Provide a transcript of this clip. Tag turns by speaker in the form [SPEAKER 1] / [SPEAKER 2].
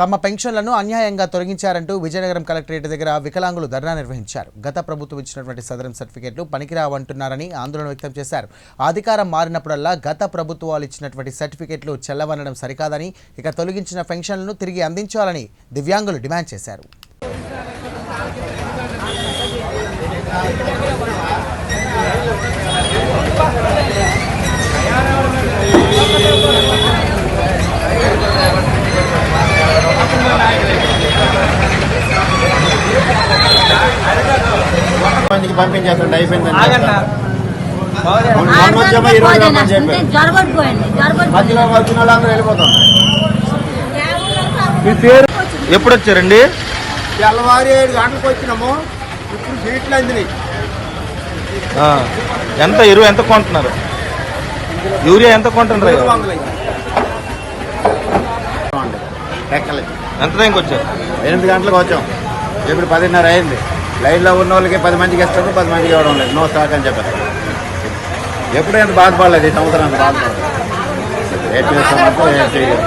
[SPEAKER 1] తమ పెన్షన్లను అన్యాయంగా తొలగించారంటూ విజయనగరం కలెక్టరేట్ దగ్గర వికలాంగులు ధర్నా నిర్వహించారు. గత ప్రభుత్వం ఇచ్చినటువంటి సదరం సర్టిఫికెట్లు పనికిరావంటున్నారని ఆందోళన వ్యక్తం చేశారు. అధికారం మారినప్పుడల్లా గత ప్రభుత్వాలు ఇచ్చినటువంటి సర్టిఫికెట్లు చెల్లవనడం సరికాదని ఇక తొలగించిన పెన్షన్లను తిరిగి అందించాలని దివ్యాంగులు డిమాండ్ చేశారు.
[SPEAKER 2] మందికి పంపించేస్తాండి అయిపోయిందండి ఈ రోజు రమ్మని చెప్పారు. మధ్యలో వచ్చిన వాళ్ళందరూ వెళ్ళిపోతాం
[SPEAKER 3] మీ పేరు? ఎప్పుడు వచ్చారండి?
[SPEAKER 2] తెల్లవారి ఏడు గంటలకు వచ్చినాము. ఇప్పుడు సీట్లు అందినాయి.
[SPEAKER 3] ఆ, ఎంత? ఎరువు ఎంత కొంటున్నారు? యూరియా ఎంత కొంటున్నారు? ఎంత టైంకి వచ్చారు?
[SPEAKER 2] ఎనిమిది గంటలకు వచ్చాం. ఇప్పుడు పదిన్నర అయింది. లైన్లో ఉన్న వాళ్ళకి పది మందికి ఇస్తారు పది మందికి ఇవ్వడం లేదు. నో స్టాక్ అని చెప్పారు. ఎప్పుడు ఎంత బాధపడలేదు ఈ సంవత్సరం అంత బాధపడలేదు. ఏం చేస్తామంటే ఏం చేయలేదు